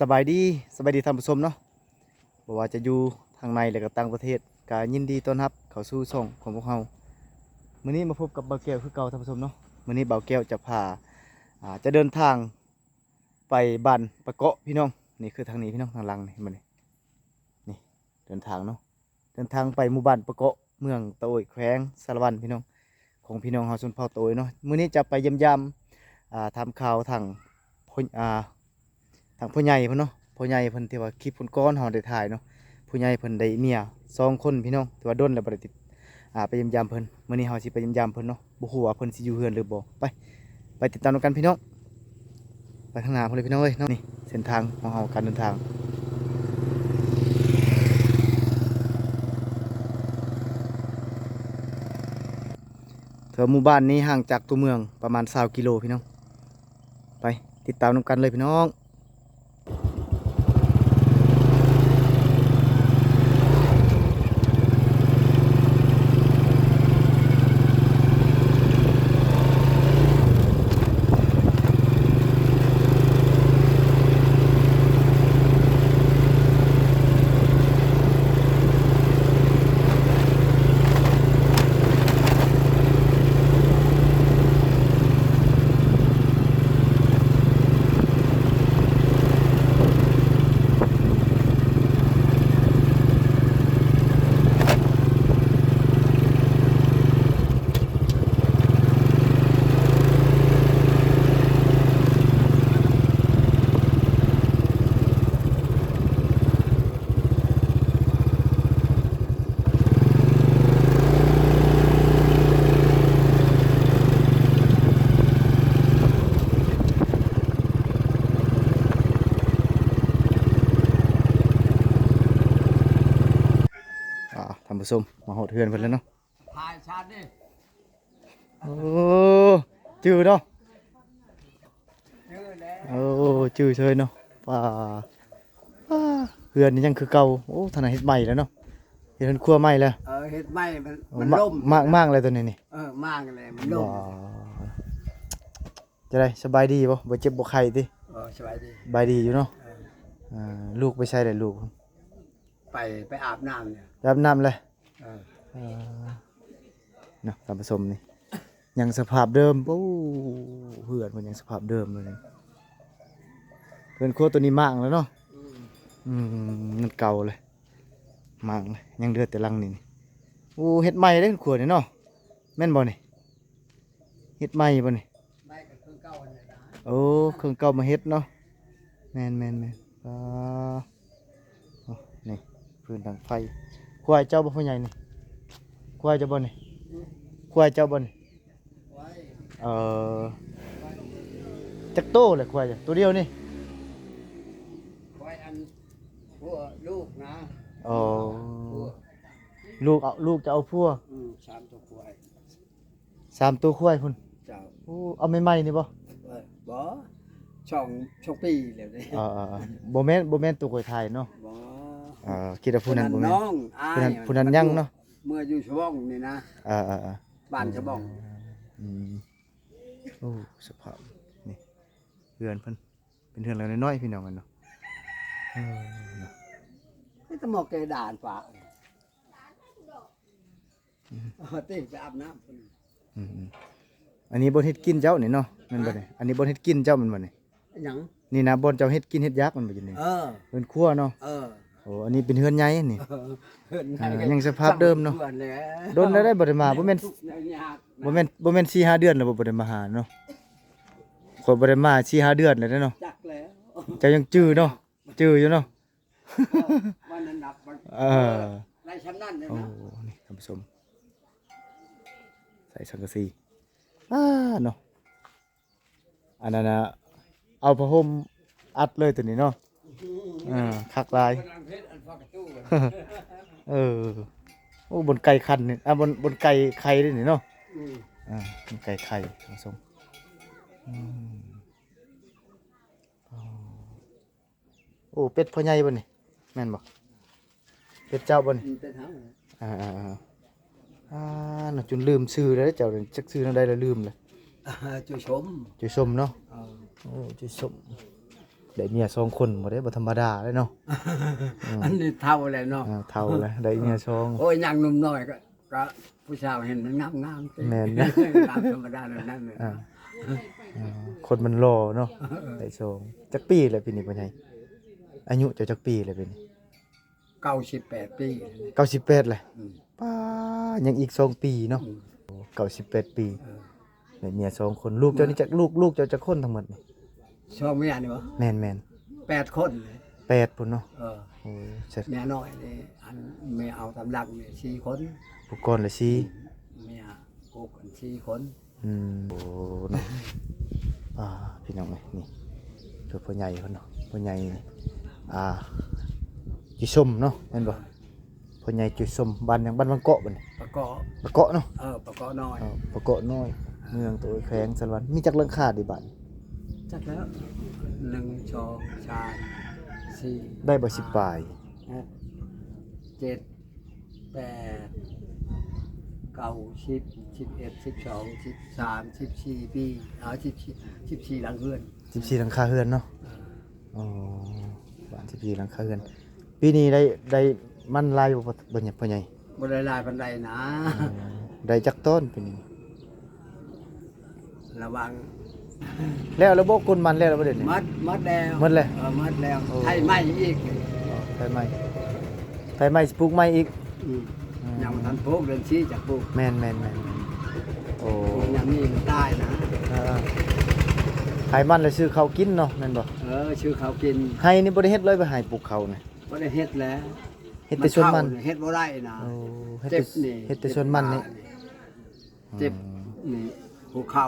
สบายดีสบายดีท่านผู้ชมเนาะบ่ว่าจะอยู่ทางในหรือก็ต่างประเทศก็ยินดีต้อนรับเข้าสู่ช่องของพวกเรามื้อนี้มาพบกับเบาแก้วคือเก่าท่านผู้ชมเนาะมื้อนี้เบาแก้วจะพาอ่าจะเดินทางไปบ้านปะเกาะพี่น้องนี่คือทางนี้พี่น้องทางหลังนี่มานี่นี่เดินทางเนาะเดินทางไปหมู่บ้านปะเกาะเมืองตะโอยแขวงสารวันพี่น้องของพี่น้องเฮาชนเผ่าตะโอยเนาะมื้อนี้จะไปเยี่ยมยามอ่าทำข่าวทางอ่า ทางผู้ใหญ่เพิ่นเนาะผู้ใหญ่เพิ่นที่ว่าคลิปเพิ่นก้อนเฮาได้ถ่ายเนาะผู้ใหญ่เพิ่นได้เมียสองคนพี่น้องที่ว่าด้นแล้วบ่ได้ติดอ่าไปเยี่ยมยามเพิ่นมื้อนี้เฮาสิไปเยี่ยมยามเพิ่นเนาะบ่ฮู้ว่าเพิ่นสิอยู่เฮือนหรือบ่ไป ไปติดตามกันพี่น้องไปข้างหน้าพ่นเลยพี่น้องเอ้ยเนาะนี่เส้นทางของเฮาการเดินทางเถอหมู่บ้านนี้ห่างจากตัวเมืองประมาณ20กิโลพี่น้อง ไปติดตามนำกันเลยพี่น้อง ผู้ชมมาโหดเทือนเพิ่นแล้วเนาะถ่ายชาติดิโอ้จื้อเนาะเยอะแล้วโอ้จื้อเชยเนาะป่าป่าเฮือนนี่ยังคือเก่าโอ้ทนายเฮ็ดใหม่แล้วเนาะเฮ็ดเฮือนครัวใหม่แล้วเออเห็ดไหมมันโอ้มันมะล่มมากมากเลยตัวนี้นี่เออมากเลยมันล่มว้าวจะได้สบายดีบ่บ่เจ็บบ่ไข้ติเออสบายดีสบายดีอยู่เนาะเอออ่าลูกไปใช้ได้ลูก ไปไปอาบน้ำเนี่ยอาบน้ำเลย เออเนาะท่านผู้ชมนี่ยังสภาพเดิมโอ้เพื่อนมันยังสภาพเดิมเลยเพื่อนครัวตัวนี้มากแล้วเนาะอืมมันเก่าเลยมากเลยยังเดือดแต่ลังนี่นี่โอ้เฮ็ดใหม่ได้ขวดนี่เนาะแม่นบ่นี่เฮ็ดใหม่บ่นี่ไม่ก็คือเก่าเนี่ยนะโอ้เครื่องเก่ามาเฮ็ดเนาะแม่นแม่นแม่นอ่าโอ้นี่พื้นทางไฟ ควายเจ้าบ่พ่อใหญ่นี่ควายเจ้าบ่นี่ควายเจ้าบ่นี่ไว้เอ่อจักโตเลยควายจ้ะตัวเดียวนี่ไว้อันพวกลูกนะอ๋อพวกลูกเอาลูกจะเอาพัวอืมสามตัวควายสามตัวควายพุ่นเจ้าโอ้เอาใหม่ๆนี่บ่เออบ่ช่องช่องปีแล้วนี่เอ่อบ่แม่นบ่แม่นตัวควายไทยเนาะบ่เอ่อคิดว่าผู้นั้นบ่แม่นน้องอายผู้นั้นผู้นั้นยังเนาะเมื่ออยู่ชบ้องนี่นะเอ่อเอ่อเอ่อบ้านชบ้องอืมโอ้สภาพนี่เรือนเพิ่นเป็นเรือนแล้วน้อยๆพี่น้องกันเนาะเออเนาะนี่ตะหมอกแกด่านฝากเออติไปอาบน้ำพุ่นอืมๆอันนี้บ่เฮ็ดกินเจ้านี่เนาะแม่นบ่นี่อันนี้บ่เฮ็ดกินเจ้ามันบ่นี่หยังนี่นะบ่เจ้าเฮ็ดกินเฮ็ดยักมันบ่อยู่นี่เออเรือนครัวเนาะ เออโอ้อันนี้เป็นเฮือนใหญ่นี่เออเห็นไหมอ่ายังสภาพเดิมเนาะพื่อแหละโดนแล้วได้บ่ได้มาบ่แม่นทุกข์ยากนะบ่แม่นบ่แม่น4 5เดือนแล้วบ่บ่ได้มาหาเนาะคนบ่ได้มา4 5เดือนแล้วเด้อเนาะจักแล้วเจ้ายังจื้อเนาะจื้ออยู่เนาะวันนั้นนับวันเออในชั้นนั้นเลยโอ้นะนี่ท่านผู้ชมใส่สังกะสีอ่าเนาะอันนั้นน่ะเอาผ้าห่มอัดเลยตัวนี้เนาะอ่าคักลายกำลัง เพชรอันฟักกระตู้เออ โอ้บนไก่คันนี่อะบนบนไก่ไข่ด้วยนี่เนาะอืมอ่าบนไก่ไข่ท่านผู้ชมอืมอ๋อโอ้เป็ดพ่อใหญ่บ่นี่แม่นบ่เป็ดเจ้าบ่นี่มันเป็นทั้งอ่าอ่าอ่าอ่าน่ะจนลืมชื่อแล้วเจ้าเดี๋ยวจักชื่อนั่นได้แล้วลืมเลยอ่าจุชมจุยสมเนาะเออโอ้จุยสม ได้เมียสองคนบ่ได้บ่ธรรมดาเลยเนาะ อืม อันนี้เท่าเลยเนาะอ่าเท่าเลยได้เมียสอง โอ้ยยังหนุ่มน้อยก็ก็ผู้ชายเห็นมันงามงามๆสิแม่นนะ ตามธรรมดาแบบนั้นเลยอ่าอ่าคนมันรอเนาะได้สองจักปีเลยปีนี้พ่อใหญ่อายุเจ้าจักปีเลยปีนี้เก้าสิบแปดปี 98เลยอืม ป้ายังอีกสองปีเนาะอืม98 ปีเออได้เมียสองคนลูกเจ้านี่จักลูกลูกเจ้าจักคนทั้งหมดนี่ ชอบเมียนี่วะแม่นแม่นแปดคนเลยแปดพุ่นเนาะเออโอ้เสร็จเมียน้อยนี่อันเมียเอาตำลังนี่สี่คนอุปกรณ์เลยสิเมียปลูกกันสี่คนอืมโอ้เนาะอ่าพี่น้องเอ้ยนี่คือพ่อใหญ่เพิ่นเนาะพ่อใหญ่อ่าจุยส้มเนาะแม่นบ่พ่อใหญ่จุยส้มบ้านหยังบ้านบางเกาะบ่นี่ประกอบ บางเกาะเนาะเออประกอบน้อย เออประเกาะน้อย เมืองตัวแขวงสะลวันมีจักหลังคาดิบัด จัดแล้วหนึ่งสองสามสี่ได้บ่สิบปลาย หกเจ็ดแปดเก้าสิบสิบเอ็ดสิบสองสิบสามสิบสี่ปีเอาสิบสี่สิบสี่หลังเพื่อน14หลังคาเฮือนเนาะอ๋อบ้าน14หลังคาเฮือน ปีนี้ได้ได้มันลายบ่พ่อบ่เนี่ยพ่อใหญ่บริลายพันใดนะ ได้จักต้นปีนี้ระวัง แล้วระบบกลมันแล้วแล้วบ่เด้นี่ มัดมัดแล้วมัดเลยเออมัดแล้วโอ้ ไทยไหมอีกไฟไหม้ไฟไหม้สิปลูกไหม้อีกอืมอืมยังทันปลูกเดินชี้จากปลูกแม่นแม่นแม่นโอ้ปลูกอย่างนี้มันตายนะ เออไขมันเลยซื้อเขาวกินเนาะแม่นบ่เออชื่อเขากินให้นี่บ่ได้เฮ็ดเลยไปให้ปลูกเขานี่บ่ได้เฮ็ดแล้วเฮ็ดแต่สวนมันเฮ็ดบ่ได้นะโอ้เฮ็ดเจ็แต่บนี่เฮ็ดแต่สวนมันนี่ เจ็บนี่หัวเข่า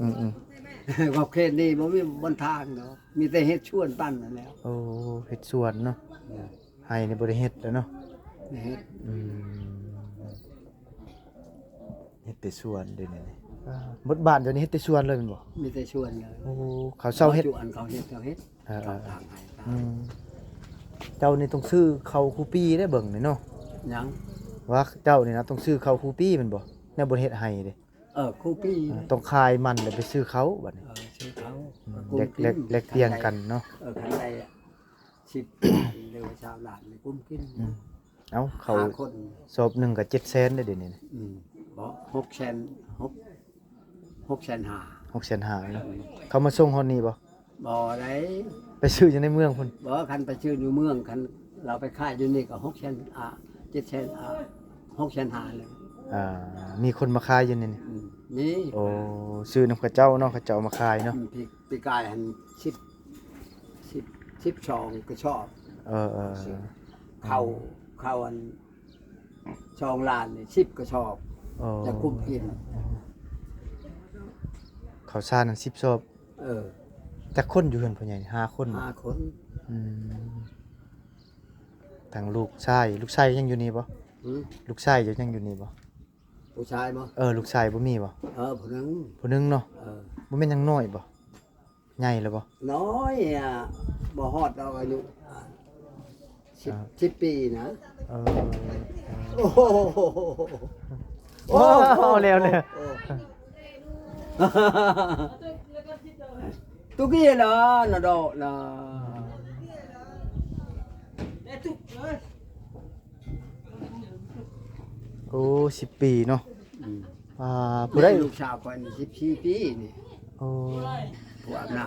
อืมอืม ขอบเขตนี่บ่มีบนทางเนาะมีแต่เฮ็ดชวนปั้นนั่นแหล้วโอ้เฮ็ดสวนเนาะให้นี่บ่ได้เฮ็ดแล้วเนาะนี่เฮ็ดอืมเฮ็ดแต่สวนเดี๋ยวนี้นี่อ่าหมดบ้านเดี๋ยวนี้เฮ็ดแต่สวนเลยแม่นบ่มีแต่ชวนเลยโอ้เขาเซาเฮ็ด จุอันเขาเฮ็ดเขาเฮ็ดเออเอเขาอทางให้อืมเจ้านี่ต้องซื้อเขาคูปี้ได้เบิ่งนี่เนาะยังว่าเจ้านี่นะต้องซื้อเขาคูปี้แมันบ่แนวบ่เฮ็ดให้เด้เออครูปี้อ่าต้องคายมันแล้วไปซื้อเขาบัดนี้เออชื่อเขาแลกแลกแลกเปลี่ยนกันเนาะเออคันใดอะสิบเรียกว่าชาวหลานนี่กุ้มกินอืมเอ้าเขาหคนสอบหนึ่งก็7แสนได้เดี๋ยวนี้นะอืมบ่หกแสนหกหกแสนห้า6แสนห้าเนาะเขามาส่งฮอดนี่บ่บ่ได้ไปซื้ออยู่ในเมืองพุ่นบ่คันไปชื่ออยู่เมืองคันเราไปค่ายอยู่นี่ก็หกแสนอ่าเจ็ดแสนอ่าหกแสนห้าเลย อ่ามีคนมาขายอยู่นี่นี่อืมนี่โอ้ซื้อนำเขาเจ้าเนาะเขาเจ้ามาขายเนาะอืมพี่พี่กายหันสิบสิบสิบสองก็ชอบเออเออเข้าเข้าอันชองลานนี่สิบก็ชอบโอ้จะกุ้มกินเขาซานั่น10ซอบเออจักคนอยู่เฮือนพ่อใหญ่ห้าคนบ่ห้าคนอืมทางลูกชายลูกชายยังอยู่นี่บ่หืมลูกชายยังอยู่นี่บ่ ผู้ชายมั้เออลูกชายบ่มีบ่เออผู้หนึงผู้หนึงเนาะเออบ่แม่นยังน้อยบ่ใหญ่แล้วบ่ น้อยอะบ่ฮอดเราอายุอ่าสิบอ่าสิบปีนะเออ โอ้โหโอ้เอาแล้วเนี่ยตุกี้เหรอนะดอกนะ โอ้10ปีเนาะอืมอ่าผู้ผู้ได้ได้ลูกสาวคนนี่สิบสี่ปีนี่โอ้ผู้อาบน้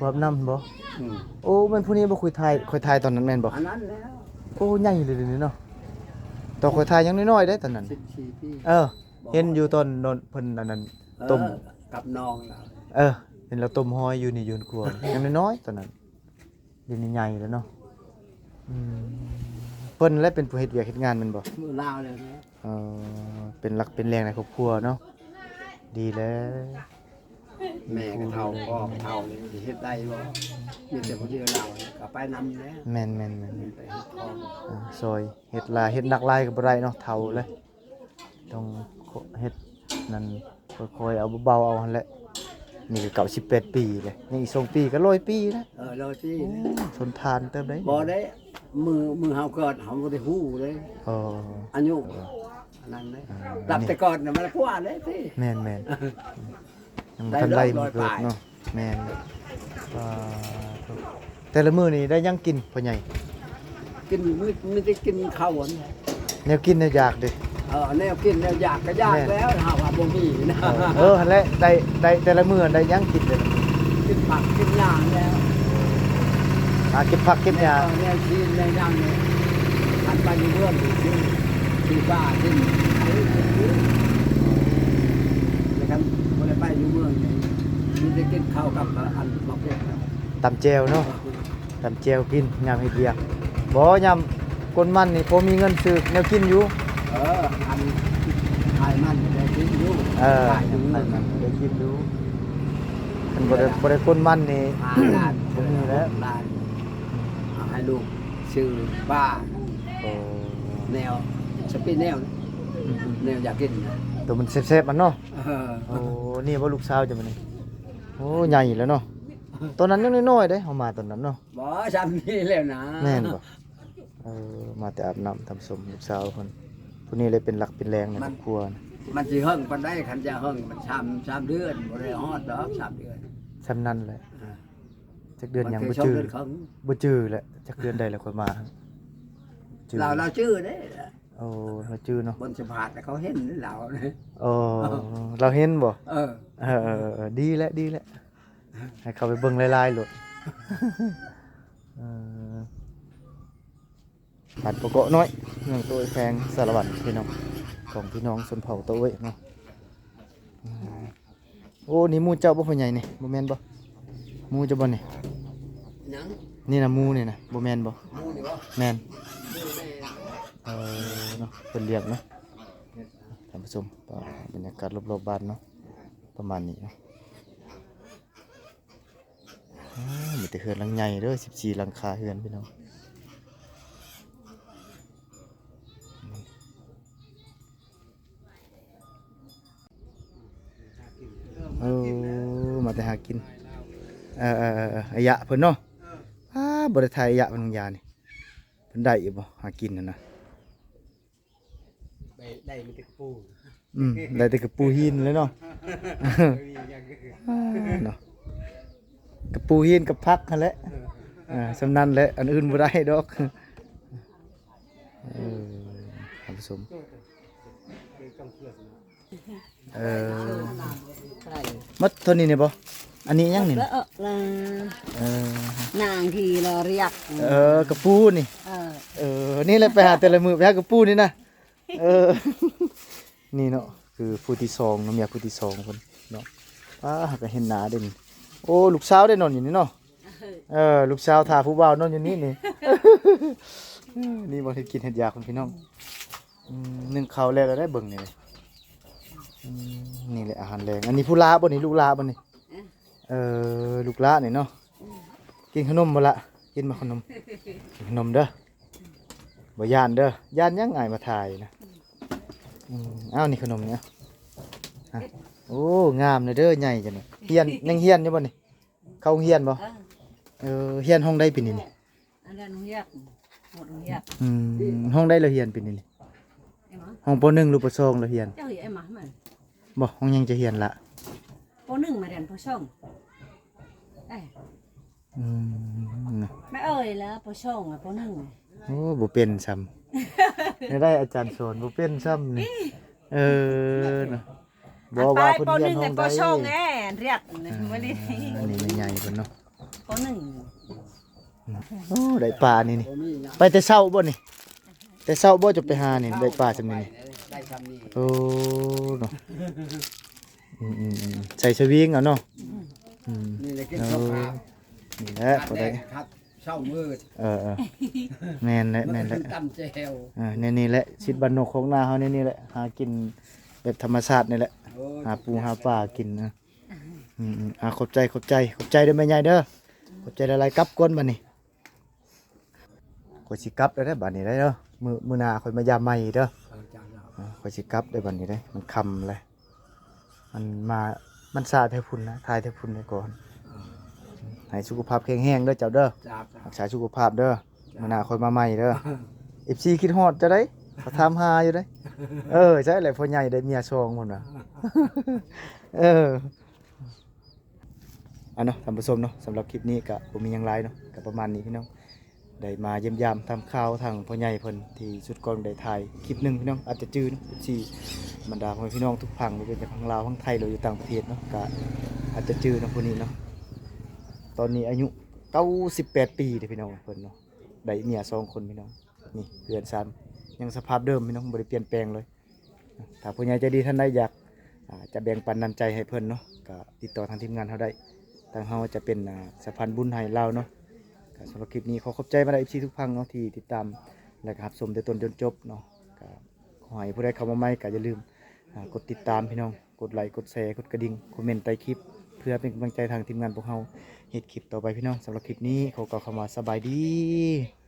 บ่อาบน้ำบ่ำอืมโอ้มันผู้นี้บ่คุยไทยคุยไทยตอนนั้นแม่นบ่อันนั้นแล้วโอ้ใหญ่เลยเดี๋ยวนี้เนาะตอนคุยไทยยังน้อยๆได้ตอนนั้น สิบสี่ปีเออ เห็นอยู่ตอนโดนเพิ่นอันนั้นต้ม เออกับน้องเราเออเห็นเราต้มหอยอยู่นี่อยืนครัว ยังน้อยๆตอนนั้นเดี๋ยวนี้ใหญ่แล้วเนาะอืมเพิ่นและเป็นผู้เฮ็ดเวียกเฮ็ดงานแมันบ่มือลาวเลยนะ เออเป็นหลักเป็นแรงในครอบครัวเนาะดีแล้ว แม่ก็เท่าพ่อก็เท่าเลยสิเฮ็ดได้บ่มีแต่ผู้เดียวเราเนี่ยก็ไปนำแล้วแม่นแม่นแม่นไปเฮ็ดทองอ่าซอยเฮ็ดหลายเฮ็ดหนักหลายก็บ่ได้เนาะเฒ่าเลยต้องเฮ็ดนั่นค่อยๆเอาเบาๆเอาหั่นแหละนี่ก็เก่า18ปีเลยยังอีก2ปีก็100ปีนะเออเราที่ทนทานเติมได้บ่ได้มือมือเฮาเกิดเฮาบ่ได้ฮู้เลยเอออายุ อันนั้นเลยรับแต่ก่อนน่ะมันกว่าเลยสิ แม่นแม่นยังบ่ได้ทันไล่ร้มัอนยเกิดปลายเนาะแม่นว่าถูกแต่ละมื้อนี่ได้หยังกินพ่อใหญ่กินไม่ไม่ได้กินข้าวหวานแนวกินแนวอยากเด้ เออแนวกินแนวอยากก็ยากแล้วนะว่าบ่มีนะเออหั่นแหละได้ได้แต่ละมื้อได้หยังกินเด้อกินผักกินหญ้าแล้วหาเก็บผักเก็บหญ้าแนวชีนแนวย่างเนี่ยอันไปอยู่เรื่องอยู่ที่ ที่บ้านที่ไอ้ที่นะครับบ่ได้ไปอยู่เมืองนี่มีได้กินข้าวกับอันบักเก็ตครับตำแจวเนาะตำแจวกินยามเฮ็ดเวียกบ่ยามคนมันนี่พอมีเงินซื้อแนวกินอยู่ เอออันขายมันได้กินอยู่เออขายอยู่ไปเมืองมันได้กินอยู่มันบ่ได้บ่ได้คนมันนี่หาหลานบ่มีแล้วหลานให้ลูกชื่อบ้าโอ้แนว สปีแนวแนวอยากกินนะตัวมันแซ่บๆมันเนาะเออโอ้นี่บ่ลูกสาวจะมันนี่โอ้ใหญ่แล้วเนาะตอนนั้นยังน้อยๆเด้เฮามาตอนนั้นเนาะบ่จำนี่แล้วนะแม่นบ่เออมาแต่อาบน้ำทำสมลูกสาวเพิ่นผู้นี้เลยเป็นหลักเป็นแรงในครอบครัวนะมันสิเฮิงปานใดคันจะเฮิงมันชามชามเดือนบ่ได้ฮอดดอกชามเดือนซำนั้นแหละอ่าจักเดือนหยังมับ่คืชอบจื้อเดือนครึ่งบ่จื้อแหละจักเดือนใดแล้วค่อยมาจื้อเราเราชื่อเด้ โอ้เราจื้อเนาะบนสะพานเขาเห็นเราเนี่ยโอ้เราเห็นบ่เออเออเออเออดีแล้วดีแล้วให้เขาไปเบิ่งลายๆโลดเออผัดปะเกาะน้อยเมืองตัวแพงสารวัตรพี่น้องของพี่น้องชนเผ่าตัวเว้ยเนาะอืมโอ้นี่หมูเจ้าบ่พ่อใหญ่นี่บ่แม่นบ่หมูเจ้าบ่นี่หยังนี่นะหมูนี่นะบ่แม่นบ่หมูนี่บ่แม่นหมูแม่ เออเนาะเป็นเรียกเนาะท่านผู้ชมก็บรรยากาศรอบๆบ้านเนาะประมาณนี้เนาะมีแต่เฮือนหลังใหญ่เด้อ14หลังคาเฮือนพี่น้องเออมาแต่หากิน เออเออเอออายะเพิ่นเนาะอ้าบ่ไทยอายะเพิ่นของยานี่เพิ่นได้อยู่บ่หากินนั่นน่ะ ได้ได้มีแต่ปูอืมได้แต่กระปูหินเลยเนาะเนาะกระปูหินกับพักนั่นแหละอ่าสำนันแหละอันอื่นบ่ได้ดอกเออท่านผู้ชมเออมัดเท่านี้เนี่ยบ่อันนี้ยังนี่แล้วนะเออเออเออนางทีเราเรียกเออกระปูนี่เออเออนี่แหละไปหาแต่ละมือไปหากระปูนี่นะ เออ นี่เนาะคือผู้ที่สองเนาะเมียผู้ที่สองคนเนาะป้าก็เห็นหนาเด่นโอ้ลูกสาวได้นอนอยู่นี่เนาะเออลูกสาวทาผู้บ่าวนอนอยู่นี่นี่นี่บ่ได้กินเห็ดยาคุณพี่น้องอืมนึ่งข้าวแล้วเราได้เบิ่งนี่เลยอืมนี่แหละอาหารแรงอันนี้ผู้ลาบ่นี่ลูกลาบ่นี่เออลูกลานี่เนาะกินขนมบ่ละกินมาขนมกินขนมเด้อบ่ย่านเด้อย่านยังไงมาถ่ายนะ อืมอ้าวนี่ขนมเนี่ยอะโอ้งามเลยเด้อใหญ่จังเลยเฮียนยังเฮียนอยู่บ่นี่เข้าโรงเฮียนบ่เออเออเฮียนห้องใดปีนี้นี่อันนั้นเรียกหมดเรียกอืมห้องใดเราเฮียนปีนี้นี่ไอ้หมาห้องปหนึ่งหรือปสองเราเฮียนเจ้าเหี้ยไอ้หมามันบ่ห้องยังจะเฮียนละปหนึ่งมาเรียนปสองเอ้ยอืมน่ะไม่เอ่ยแล้วปสองอะปหนึ่งโอ้บ่เป็นซ้ำ ไม่ได้อาจารย์สอนบ่เป็นซ้ำนี่เออน่ะบ่ว่าเพิ่นเฮียนห้องใดเรียกไม่ได้อันนี้มันใหญ่เพิ่นเนาะปหนึ่งโอ้ได้ปลานี่นี่บ่มีหยังไปแต่เช้าบ่นี่แต่เช้าบ่จะไปหานี่ได้ปลาจังนี่ได้คำนี้โอ้เนาะอืมอืมอืมใส่สวิงเอาเนาะอืมนี่เลยกินเอาข้าวขาวนี่แหละบ่ได้ครับ เช้ามืดเออเออแม่นแหละแม่นแหละตำแจวอ่านี่นี่แหละชิดบ้านนกของนาเฮานี่นี่แหละหากินแบบธรรมชาตินี่แหละโอ้ยหาปูหาปลากินนะอืมอืมอ่าขอบใจขอบใจขอบใจเด้อแม่ใหญ่เด้อขอบใจหลายๆกลับก่อนบัดนี้ข่อยสิกลับแล้วเด้อบัดนี้ได้เด้อมื้อมื้อหน้าข่อยมายามใหม่เด้อเอาจานเราอ่าข่อยสิกลับได้บัดนี้ได้มันคำเลยมันมามันซาเทพุ่นนะทายเทพุ่นไปก่อน ให้สุขภาพแข็งแรงเด้อเจ้าเด้อจับจับรักษาสุขภาพเด้อมื้อหน้าค่อยมาใหม่เด้อ FC คิดฮอดจะได้เขาถามหาอยู่ได้ เออใช่แหละพ่อใหญ่ได้เมียซองพุ่นน่ะ เอออะเนาะท่านผู้ชมเนาะสำหรับคลิปนี้ก็บ่มีหยังหลายเนาะก็ประมาณนี้พี่น้องได้มาเยี่ยมยามทำข่าวทางพ่อใหญ่เพิ่นที่สุดก่อนได้ถ่ายคลิปหนึงพี่น้องอาจจะจื้อเนาะที่บรรดาพ่อแม่พี่น้องทุกฝั่งบ่ว่าเป็นจากฝั่งลาวฝั่งไทยหรืออยู่ต่างประเทศเนาะก็อาจจะจื้อเนาะผู้นี้เนาะ ตอนนี้อายุ98ปีเด้อพี่น้องเพิ่นเนาะได้เมียสองคนพี่น้องนี่เรือนซานยังสภาพเดิมพี่น้องบ่ได้เปลี่ยนแปลงเลย ถ้าผู้ใหญ่ใจดีท่านใดอยากอ่าจะแบ่งปันน้ำใจให้เพิ่นเนาะก็ติดต่อทางทีมงานเขาได้ทางเขาจะเป็นอ่าสะพานบุญให้เราเนาะก็สำหรับคลิปนี้ขอขอบใจมาได้อีกทีทุกพังเนาะที่ติดตามและก็รับชมแต่ต้นจนจบเนาะก็ขอให้ผู้ใดเข้ามาใหม่ก็อย่าลืมอ่ากดติดตามพี่น้อง กดไลค์กดแชร์กดกระดิ่งคอมเมนต์ใต้คลิป พื่อเป็นกำลังใจทางทีมงานพวกเราเฮ็ดคลิปต่อไปพี่น้องสำหรับคลิปนี้ขอกล่าวคำว่าสบายดี